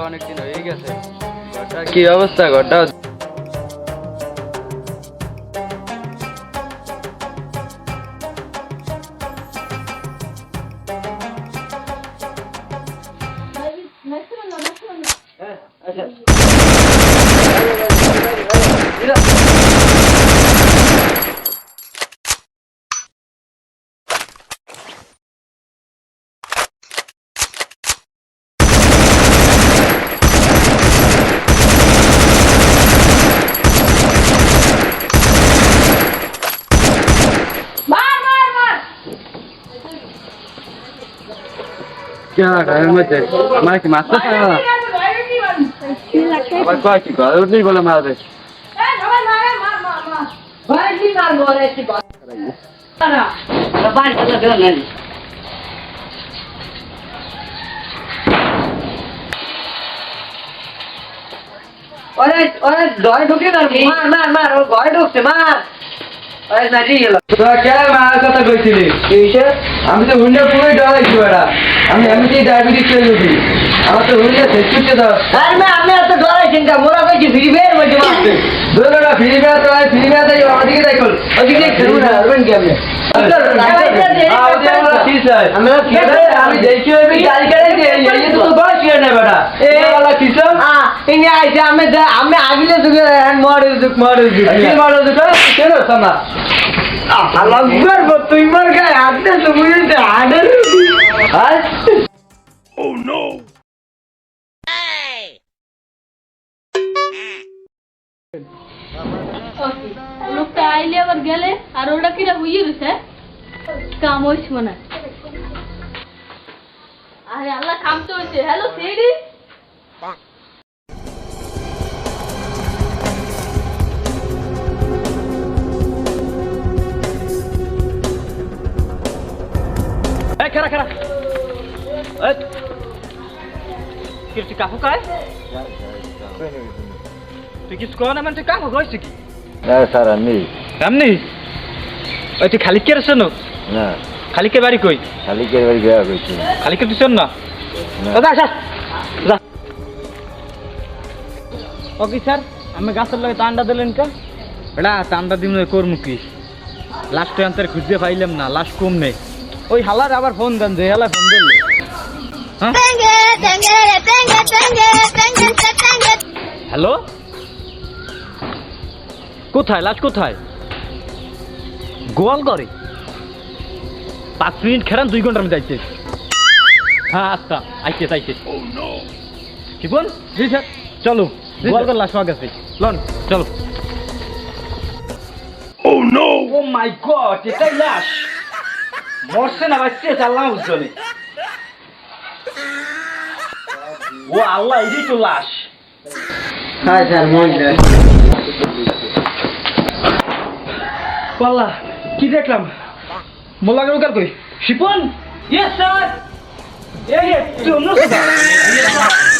ভাই তো মারা গেল অনেকদিন হয়ে গেছে ঘরটার কি অবস্থা ঘরটা মার মার মার কি হয় ঘরের মধ্যে আমার কি মারতে পারে না আবার কয় কি ঘরে উঠলেই বলে মারবে ওরে ওরে ঘরে ঢুকে না মার মার মার ওর ঘরে ঢুকছে মার আমি তো হুন্ডে পুরোই ডরাইছি বেটা আমি এমনি ডায়াবেটিস হয়ে গেছি আমার তো হুন্ডে করতে দাও আরে না আমি এত ডরাই চিন্তা মোরা কইছি ফ্রি বের বলছে মারতে দুর্গাটা ফিরে বেড়া তো ফিরে বেড়া তাই ওদিকে দেখো ওদিকে খেলব না আরবেন কি আপনি আমি দেখি আমি গাড়ি গাড়ি এই তো তো না বেটা। এ वाला কিসম ইনি আইছে আমি আমি আগিলে দুগে মরে দুক মরে দুক কি মারো দুটো কেন সামা লাগবার তুই মার গায়ে হাত দে তুমি দে। হাড়ের আর লোকটা আইলে আবার গেলে আর ওটা কিরা বুঝিয়ে রয়েছে কাম হইস মনে হয়। আরে আল্লাহ কাম তো হয়েছে। হ্যালো সেডি? খারা এই কি তুই কাকু কায়? তুই কিছু কো না মানে তুই কাকু কইছিস কি? না স্যার আমি। ওই তুই খালিকের শোনো? না। খালিকের বাড়ি কই? শালিকের বাড়ি বিয়া করছি খালিকে তুই শোন না। দাদা আসা। যা। ওকে স্যার আমি গাছের লাগে তান্ডা দিলেন কা? এটা তান্ডা দিম করমু কি? লাস্ট আনসার খুঁজতে পাইলাম না লাস্ট কম নেই। ওই হালার আবার ফোন দেন যে হালা ফোন দিল। হ্যাঁ? হ্যালো? কোথায়? লাস্ট কোথায়? গোয়াল করে পাঁচ মিনিট খেরান দুই ঘণ্টার মধ্যে আইছে। হ্যাঁ আচ্ছা আইছে আইছে। বল জি স্যার চলো লাশ পাওয়া গেছে। লন চলো। ও নো ও মাই গড এটাই লাশ। মরছে না বাচ্চা আল্লাহ বুঝলে ও আল্লাহ এটাই তো লাশ। হ্যাঁ স্যার মরে পাল্লা কি দেখলাম? মোল্লা গরুকার কই শিপন ইয়েস স্যার এই এই, তুই অন্য কোথাও?